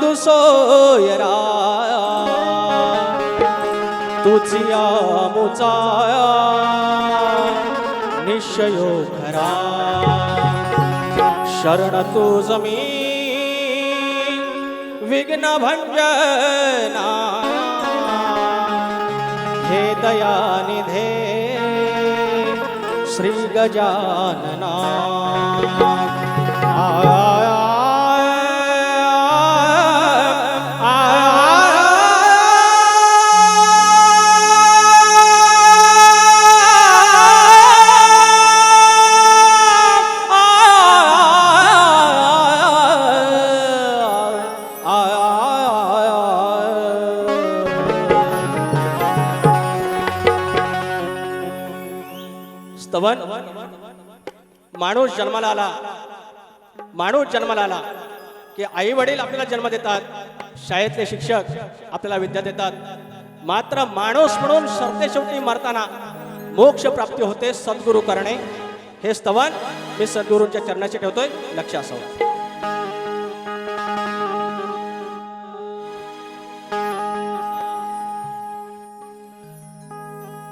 तू सोयरा तुझिया मुचा निश्चयो खरा। शरण तू जमी विघ्न भंजना। हे दयानिधे श्री गजानना। आया स्तवन माणूस जन्माला आला. माणूस जन्माला आला की आई वडील आपल्याला जन्म देतात शाळेतले शिक्षक आपल्याला विद्या देतात. मात्र माणूस म्हणून सरते शेवटी मरताना मोक्ष प्राप्ती होते सद्गुरू करणे. हे स्तवन मी सद्गुरूंच्या चरणाचे ठेवतोय. लक्ष असावं.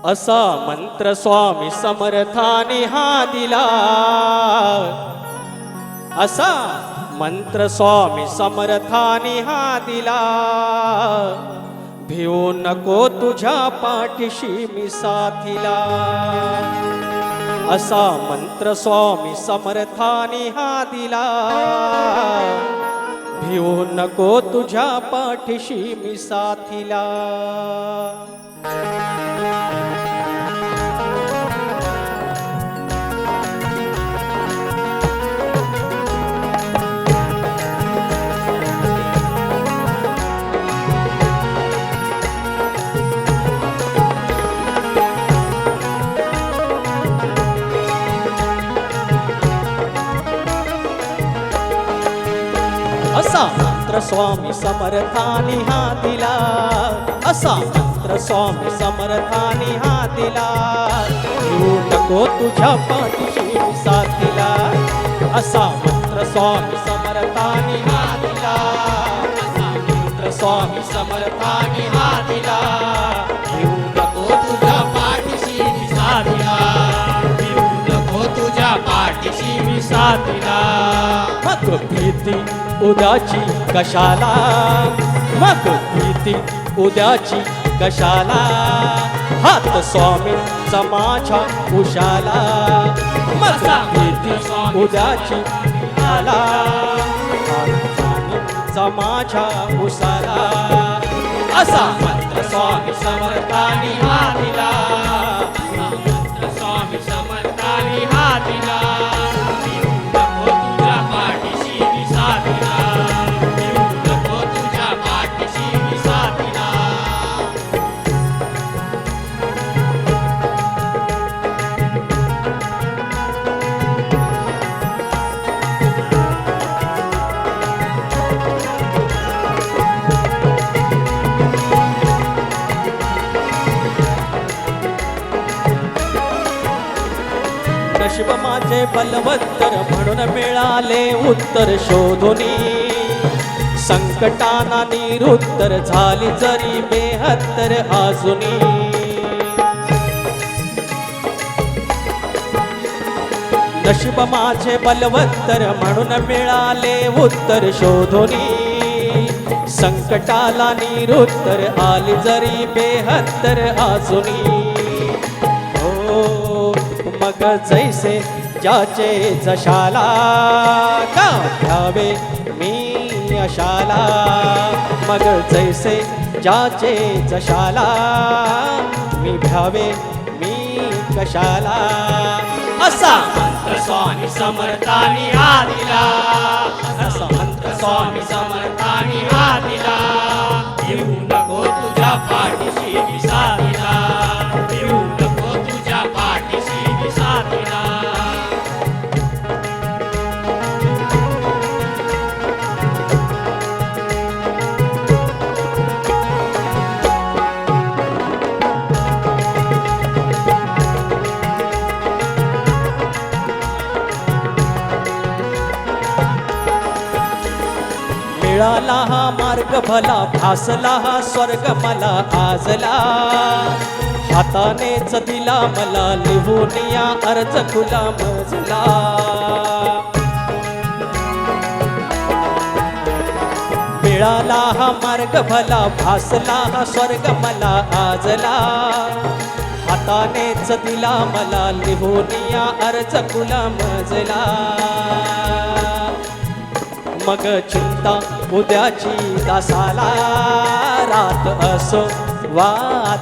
असा मंत्र स्वामी समर्थाने हा दिला. असा मंत्र स्वामी समर्थाने हा दिला. भिऊ नको तुझ्या पाठीशी मी साथीला. असा मंत्र स्वामी समर्थाने हा दिला. घेऊ नको तुझ्या पाठीशी मी साथीला. मंत्र स्वामी समर्थानी हा दिला असा मंत्र स्वामी समर्थानी हा दिला येऊ नको तुझ्या पाठीशी मी साथीला. असा मंत्र स्वामी समर्थानी हा दिला असा मंत्र स्वामी समर्थानी हा दिला येऊ नको तुझ्या पाठीशी साथीला. येऊ नको तुझ्या पाठीशी साथीला. भीती उद्याची कशाला? मग भीती उद्याची कशाला? हात स्वामी समाजा उशाला. मग भीती उद्याची आला. समाजा उशाला. असा मंत्र स्वामी समर्थानी आला. नशीब माझे बलवत्तर म्हणून मिळाले उत्तर शोधुनी. संकटाना निरुत्तर झाली जरी बेहत्तर अजुनी नशीब माझे बलवत्तर म्हणून मिळाले उत्तर शोधुनी. संकटाला निरुत्तर आली जरी बेहत्तर अजुनी मग जैसे ज्याचे जशाला का घ्यावे मी अशाला. मग जैसे ज्याचे जशाला मी भ्यावे मी कशाला. असा मंत्र स्वामी समर्थानी हा दिला. असा मंत्र स्वामी समर्थानी हा दिला. येऊ नको तुझ्या पाठीशी मिळाला हा मार्ग भला भासला हा स्वर्ग मला आजला. हातानेच दिला मला लिहून या अर्ज खुला मजला. मिळाला हा मार्ग भला भासला हा स्वर्ग मला आजला. हातानेच दिला मला लिहून या अर्ज खुला मजला. मग चिंता उद्याची दासाला. रात असो वा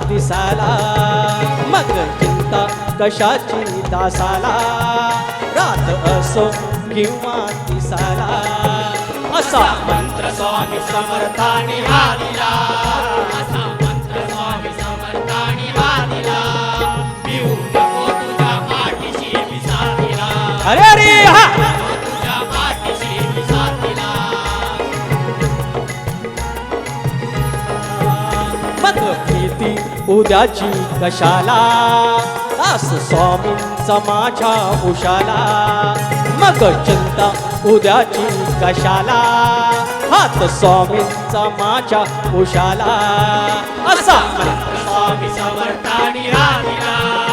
दिसाला. मग चिंता कशाची दासाला. रात असो किंवा दिसाला. असा मंत्र स्वामी समर्थानी हारिला असा मंत्र स्वामी पिऊ नको तुझ्या पाठीशी अरे अरे हा! उद्याची कशाला? आस स्वामींचा माझ्या उशाला. मग चिंता उद्याची कशाला? हात स्वामींचा माझ्या उशाला. असा स्वामी समर्थानी हा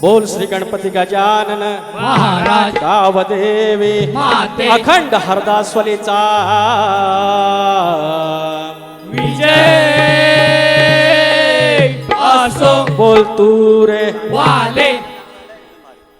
बोल श्री गणपती गजानन. महाराज. गावदेवी. माते. अखंड हरदास्वलीचा विजय. असो. बोल तू रे. वाले.